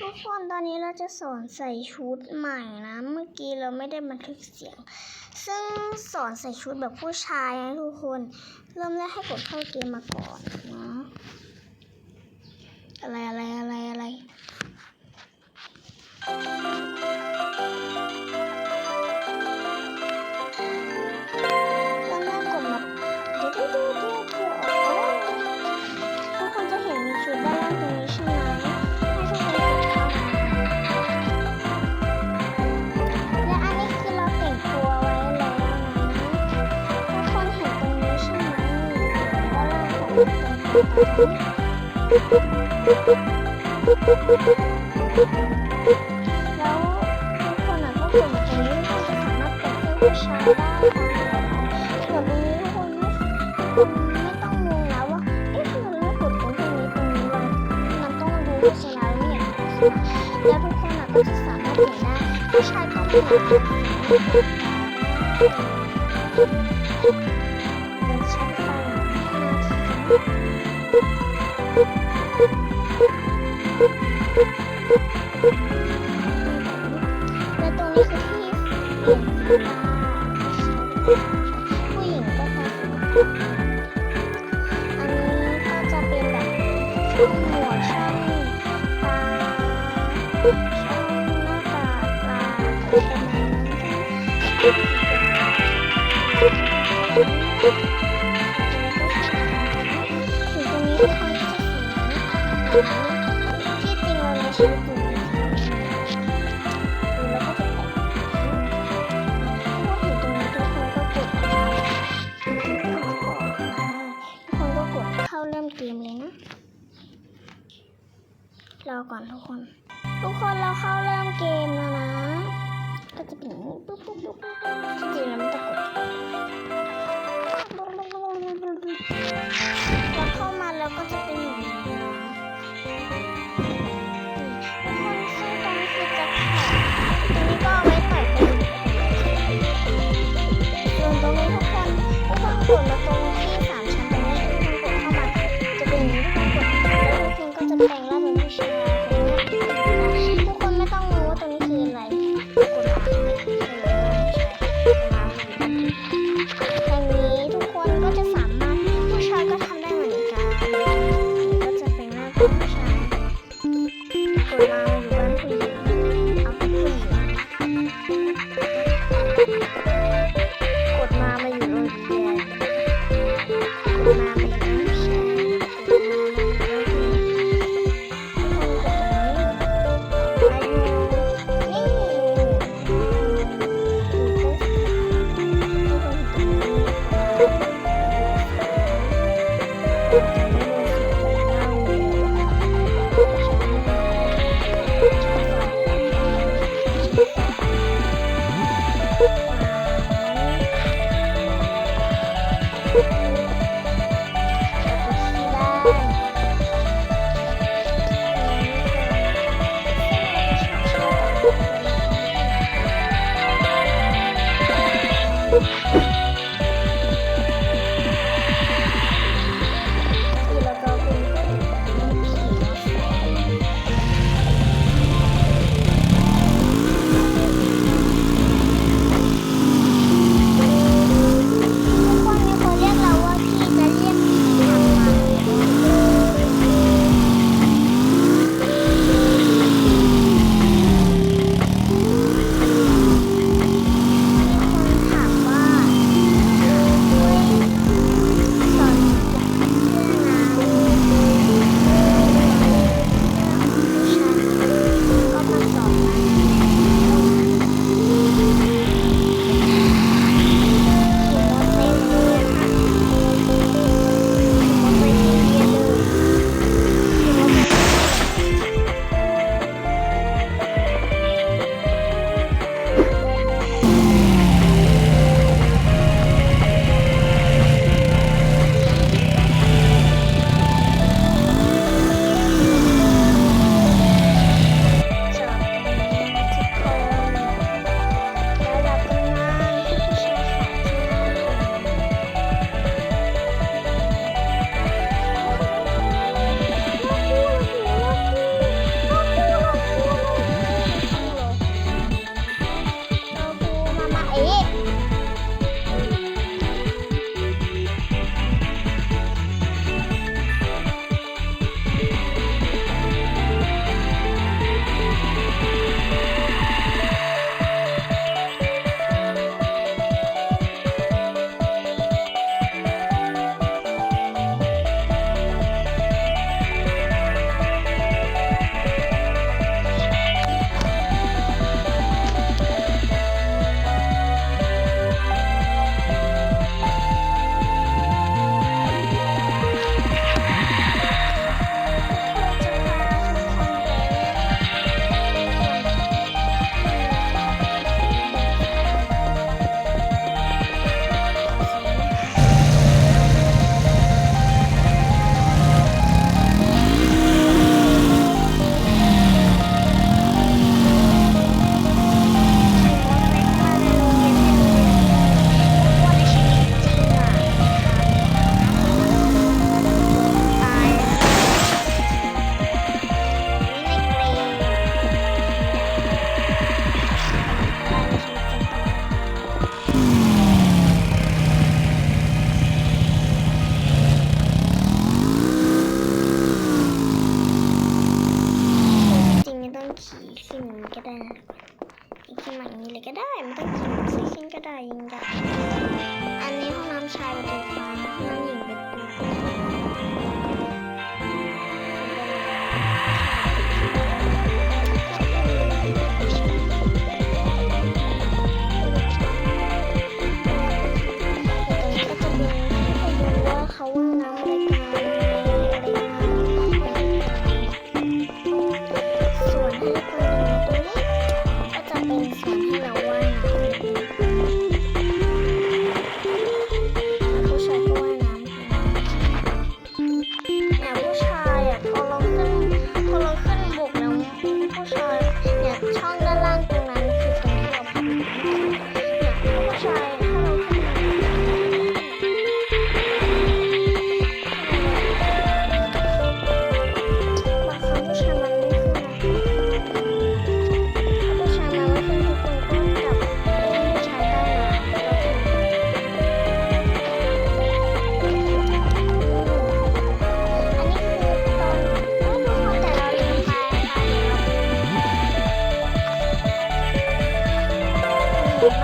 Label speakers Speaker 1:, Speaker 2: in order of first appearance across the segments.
Speaker 1: ทุกคนตอนนี้เราจะสอนใส่ชุดใหม่นะ เมื่อกี้เราไม่ได้บันทึกเสียง ซึ่งสอนใส่ชุดแบบผู้ชายนะทุกคน เริ่มแรกให้กดเข้าเกมมาก่อนนะอะไรอะไรอะไรอะไร แล้วทุกคนอะก็กดมาตรงนี้กคนจะสามารถเปลี่ยนเสื้อผู้ชายได้ค่ะส่วนตรงนี้ทุกคนไม่ไม่ต้องงงแล้วว่าเอ๊ะทำไมเรากดตรงนี้ตรงนี้วะมันต้องรู้ใช่แล้วเนี่ยแล้วทุกคนอะก็จะสามารถเปลี่ยนได้ผู้ชายก็ไม่เห และตรงนี้คือที่เปลี่ยนผ้าผู้หญิงก็พอสมควรอันนี้ก็จะเป็นแบบช่องหมวกช่องตาช่องหน้ากากตาประมาณนั้นถึ ก็กดทุกคนก็กดเข้าเริ่มเกมเลยนะ รอก่อนทุกคน ทุกคนเราเข้าเริ่มเกมแล้วนะ ก็จะเป็นอย่างนี้ปุ๊บปุ๊บปุ๊บปุ๊บจริงๆเราไม่ต้องกด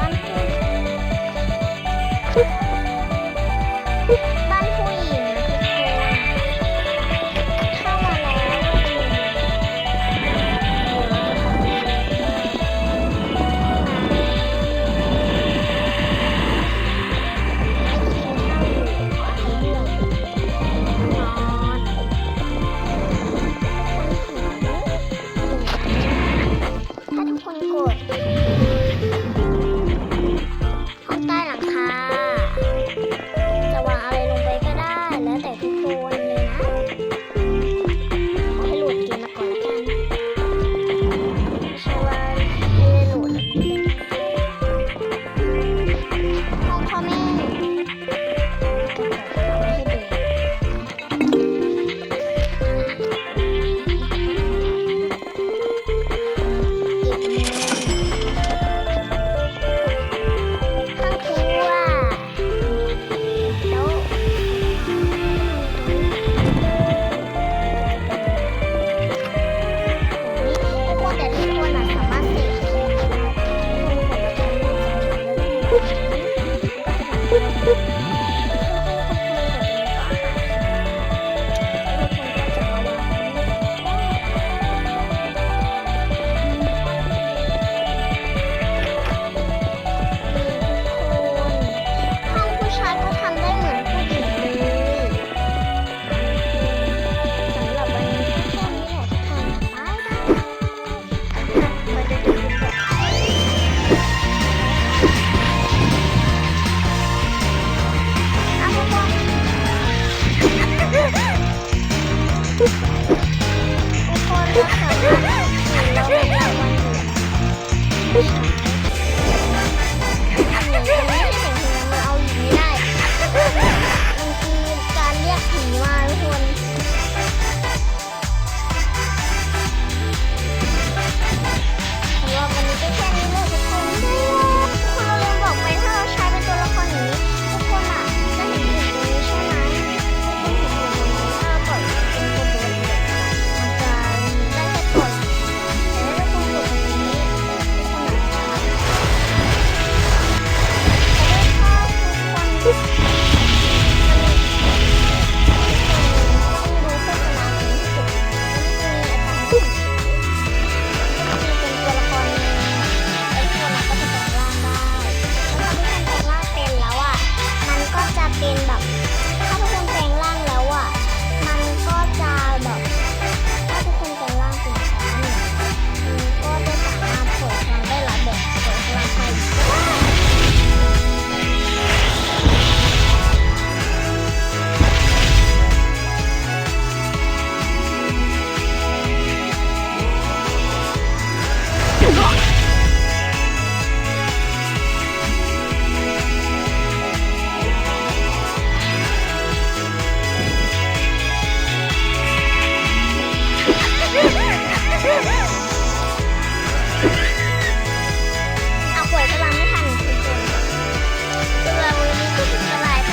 Speaker 1: ดูบ้ Oh.